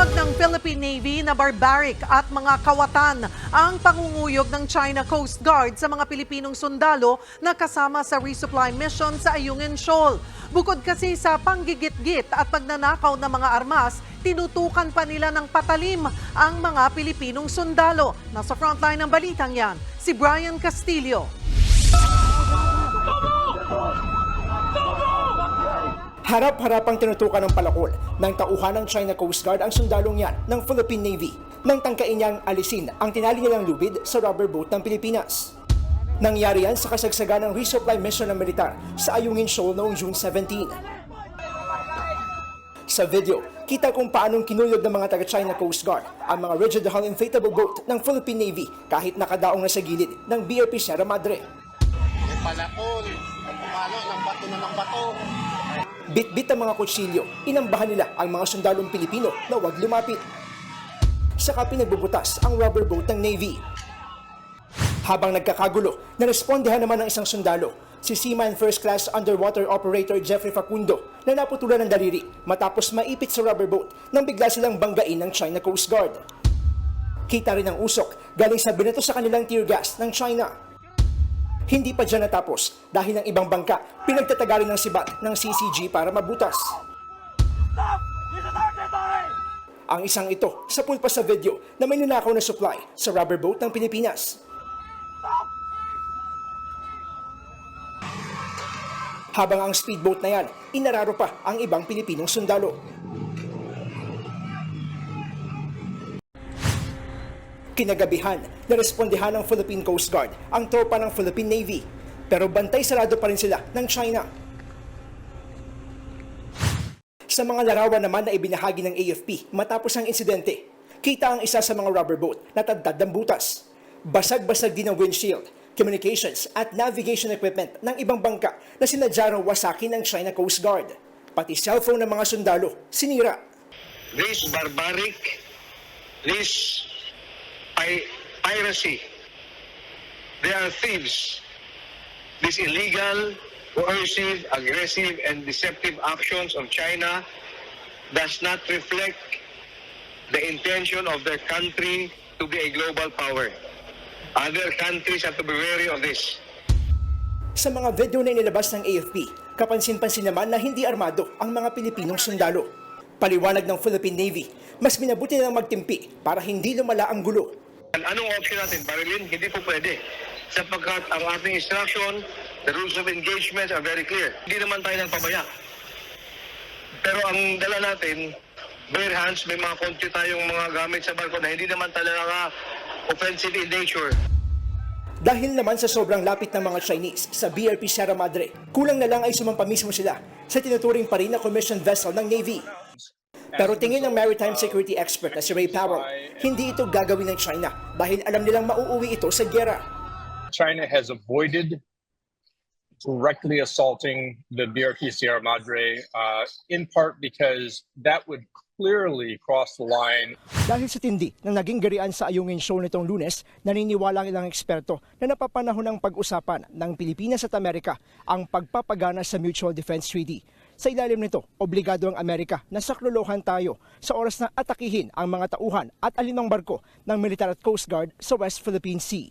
Panawagan ng Philippine Navy na barbaric at mga kawatan ang pangunguyog ng China Coast Guard sa mga Pilipinong sundalo na kasama sa resupply mission sa Ayungin Shoal. Bukod kasi sa panggigit-git at pagnanakaw ng mga armas, tinutukan pa nila ng patalim ang mga Pilipinong sundalo. Nasa frontline ng balitang yan, si Brian Castillo. Harap-harapang tinutukan ng palakol ng tauhan ng China Coast Guard ang sundalong yan ng Philippine Navy nang tangkain niyang alisin ang tinali nilang lubid sa rubber boat ng Pilipinas. Nangyari yan sa kasagsagan ng resupply mission ng militar sa Ayungin Shoal noong June 17. Sa video, kita kung paanong kinuyog ng mga taga-China Coast Guard ang mga rigid hull inflatable boat ng Philippine Navy kahit nakadaong na sa gilid ng BRP Sierra Madre. Panakol, ang pumalo ng bato na ng bato. Bit-bit ang mga kutsilyo, inambahan nila ang mga sundalong Pilipino na huwag lumapit. Saka pinagbubutas ang rubber boat ng Navy. Habang nagkakagulo, narespondehan naman ng isang sundalo, si Seaman First Class Underwater Operator Jeffrey Facundo na naputulan ng daliri matapos maipit sa rubber boat nang bigla silang banggain ng China Coast Guard. Kita rin ang usok galing sa binato sa kanilang tear gas ng China. Hindi pa dyan natapos dahil ang ibang bangka pinagtatagalan ng sibat ng CCG para mabutas. Ang isang ito sa pulpa sa video na may ninakaw na supply sa rubber boat ng Pilipinas. Habang ang speedboat na yan, inararo pa ang ibang Pilipinong sundalo. Kinagabihan, narespondehan ng Philippine Coast Guard ang tropa ng Philippine Navy. Pero bantay sarado pa rin sila ng China. Sa mga larawan naman na ibinahagi ng AFP matapos ang insidente, kita ang isa sa mga rubber boat na tadtad ng butas. Basag-basag din ang windshield, communications at navigation equipment ng ibang bangka na sinadya raw wasakin ng China Coast Guard. Pati cellphone ng mga sundalo, sinira. This barbaric, this pi- piracy, they are thieves. This illegal, coercive, aggressive, and deceptive actions of China does not reflect the intention of their country to be a global power. Other countries have to be wary of this. Sa mga video na inilabas ng AFP, kapansin-pansin naman na hindi armado ang mga Pilipinong sundalo. Paliwanag ng Philippine Navy, mas minabuti nilang magtimpi para hindi lumala ang gulo. An- Anong option natin? Barilin? Hindi po pwede. Sapagkat ang ating instruction, the rules of engagement are very clear. Hindi naman tayo nagpabaya. Pero ang dala natin, bare hands, may mga konti tayong mga gamit sa barko na hindi naman talaga offensive in nature. Dahil naman sa sobrang lapit ng mga Chinese sa BRP Sierra Madre, kulang na lang ay sumampa mismo sila sa tinuturing pa rin na commissioned vessel ng Navy. Pero tingin ng maritime security expert na si Ray Powell, hindi ito gagawin ng China dahil alam nilang mauuwi ito sa gera. China has avoided directly assaulting the BRP Sierra Madre, uh, in part because that would clearly cross the line Dahil sa tindi ng naging garian sa Ayungin Show nitong lunes, naniniwala ang ilang eksperto na napapanahon ng pag-usapan ng Pilipinas at Amerika ang pagpapagana sa Mutual Defense Treaty. Sa ilalim nito, obligado ang Amerika na saklolohan tayo sa oras na atakihin ang mga tauhan at alinang barko ng Militar at Coast Guard sa West Philippine Sea.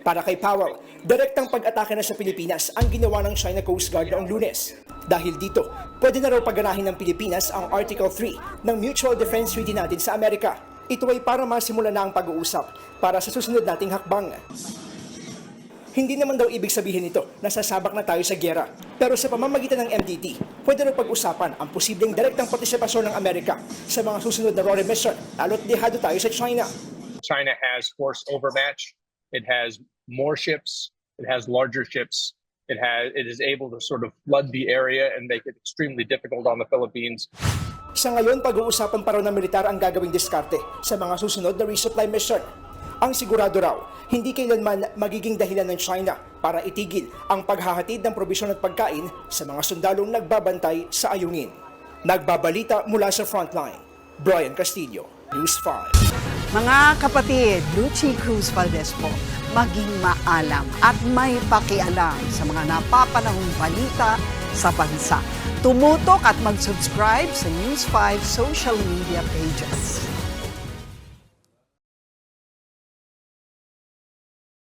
Para kay Powell, direktang pag-atake na sa Pilipinas ang ginawa ng China Coast Guard noong lunes. Dahil dito, pwede na raw pagganahin ng Pilipinas ang Article 3 ng Mutual Defense Treaty natin sa Amerika. Ito ay para masimula na ang pag-uusap para sa susunod nating hakbang. Hindi naman daw ibig sabihin nito na sasabak na tayo sa gera. Pero sa pamamagitan ng MDT, pwede raw pag-usapan ang posibleng direktang partisipasyon ng Amerika sa mga susunod na RORE mission, lalo't dehado tayo sa China. China has force overmatch. It has more ships. It has larger ships. It has it is able to sort of flood the area and make it extremely difficult on the Philippines. Sa ngayon, pag-uusapan pa raw ng militar ang gagawing diskarte sa mga susunod na resupply mission. Ang sigurado raw, hindi kailanman magiging dahilan ng China para itigil ang paghahatid ng probisyon at pagkain sa mga sundalong nagbabantay sa ayungin. Nagbabalita mula sa frontline, Brian Castillo, News 5. Mga kapatid, Lucy Cruz Valdez po, maging maalam at may pakialam sa mga napapanahong balita sa bansa. tumutok at mag-subscribe sa News 5 social media pages.